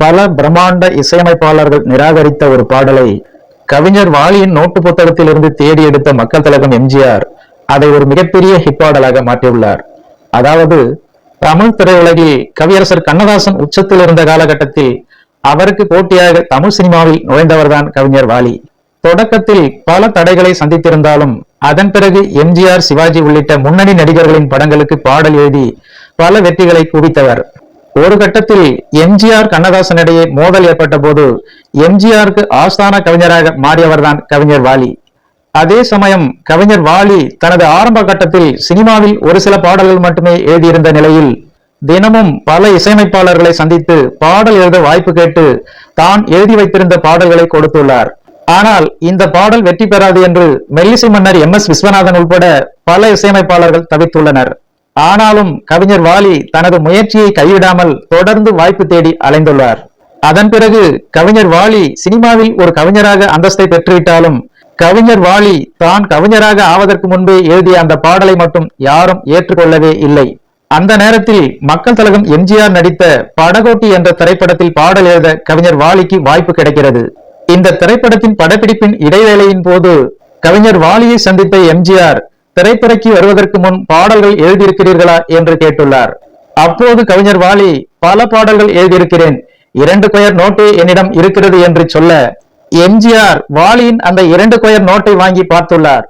பல பிரம்மாண்ட இசையமைப்பாளர்கள் நிராகரித்த ஒரு பாடலை கவிஞர் வாலியின் நோட்டு புத்தகத்திலிருந்து தேடி எடுத்த மக்கள் திலகம் எம்ஜிஆர் அதை ஒரு மிகப்பெரிய ஹிட் பாடலாக மாற்றியுள்ளார். அதாவது தமிழ் திரையுலகில் கவியரசர் கண்ணதாசன் உச்சத்தில் இருந்த காலகட்டத்தில் அவருக்கு போட்டியாக தமிழ் சினிமாவில் நுழைந்தவர்தான் கவிஞர் வாலி. தொடக்கத்தில் பல தடைகளை சந்தித்திருந்தாலும் அதன் பிறகு எம்ஜிஆர் சிவாஜி உள்ளிட்ட முன்னணி நடிகர்களின் படங்களுக்கு பாடல் எழுதி பல வெற்றிகளை குவித்தவர். ஒரு கட்டத்தில் எம்ஜிஆர் கண்ணதாசன் இடையே மோதல் ஏற்பட்ட போது எம்ஜிஆருக்கு ஆஸ்தான கவிஞராக மாறியவர்தான் கவிஞர் வாலி. அதே சமயம் கவிஞர் வாலி தனது ஆரம்ப கட்டத்தில் சினிமாவில் ஒரு சில பாடல்கள் மட்டுமே எழுதியிருந்த நிலையில் தினமும் பல இசையமைப்பாளர்களை சந்தித்து பாடல் எழுத வாய்ப்பு கேட்டு தான் எழுதி வைத்திருந்த பாடல்களை கொடுத்துள்ளார். ஆனால் இந்த பாடல் வெற்றி பெறாது என்று மெல்லிசை மன்னர் எம் எஸ் விஸ்வநாதன் உட்பட பல இசையமைப்பாளர்கள் தவித்துள்ளனர். ஆனாலும் கவிஞர் வாலி தனது முயற்சியை கைவிடாமல் தொடர்ந்து வாய்ப்பு தேடி அலைந்துள்ளார். அதன் பிறகு கவிஞர் வாலி சினிமாவில் ஒரு கவிஞராக அந்தஸ்தை பெற்றுவிட்டாலும் கவிஞர் வாலி தான் கவிஞராக ஆவதற்கு முன்பே எழுதிய அந்த பாடலை மட்டும் யாரும் ஏற்றுக்கொள்ளவே இல்லை. அந்த நேரத்தில் மக்கள் தலகம் எம்ஜிஆர் நடித்த படகோட்டி என்ற திரைப்படத்தில் பாடல் எழுத கவிஞர் வாலிக்கு வாய்ப்பு கிடைக்கிறது. இந்த திரைப்படத்தின் படப்பிடிப்பின் இடைவேளையின் போது கவிஞர் வாலியை சந்தித்த எம்ஜிஆர் திரைத்துறைக்கு வருவதற்கு முன் பாடல்கள் எழுதியிருக்கிறீர்களா என்று கேட்டுள்ளார். அப்போது கவிஞர் வாலி பல பாடல்கள் எழுதியிருக்கிறேன். இரண்டு கொயர் நோட்டு என்னிடம் இருக்கிறது என்று சொல்ல எம்ஜிஆர் வாலியின் அந்த இரண்டு கொயர் நோட்டை வாங்கி பார்த்துள்ளார்.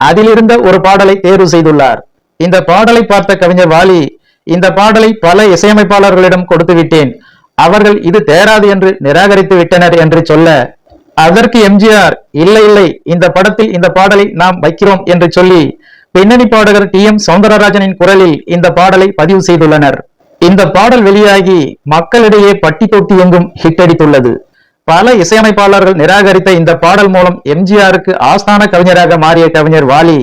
அதிலிருந்த ஒரு பாடலை தேர்வு செய்துள்ளார். இந்த பாடலை பார்த்த கவிஞர் வாலி இந்த பாடலை பல இசையமைப்பாளர்களிடம் கொடுத்து விட்டேன். அவர்கள் இது தேராது என்று நிராகரித்து விட்டனர் என்று சொல்ல அதற்கு எம்ஜிஆர் இல்லை இல்லை இந்த படத்தில் இந்த பாடலை நாம் வைக்கிறோம் என்று சொல்லி பின்னணி பாடகர் டி. எம். சௌந்தரராஜனின் குரலில் இந்த பாடலை பதிவு செய்துள்ளனர். இந்த பாடல் வெளியாகி மக்களிடையே பட்டி தொட்டி எங்கும் ஹிட் அடித்துள்ளது. பல இசையமைப்பாளர்கள் நிராகரித்த இந்த பாடல் மூலம் எம்ஜிஆருக்கு ஆஸ்தான கவிஞராக மாறிய கவிஞர் வாலி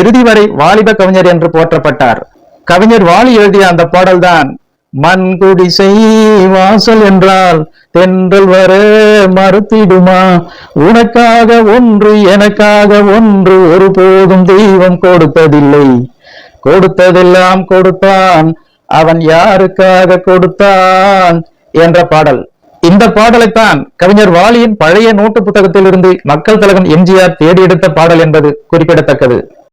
இறுதி வரை வாலிப கவிஞர் என்று போற்றப்பட்டார். கவிஞர் வாலி எழுதிய அந்த பாடல்தான் மண்குடிசை வாசல் என்றால் தென்றல் வர மறுத்திடுமா? உனக்காக ஒன்று எனக்காக ஒன்று ஒருபோதும் தெய்வம் கொடுத்ததில்லை கொடுத்ததெல்லாம் கொடுத்தான் அவன் யாருக்காக கொடுத்தான்? என்ற பாடல். இந்த பாடலைத்தான் கவிஞர் வாலியின் பழைய நோட்டு புத்தகத்திலிருந்து மக்கள் தலகம் எம்ஜிஆர் தேடி எடுத்த பாடல் என்பது குறிப்பிடத்தக்கது.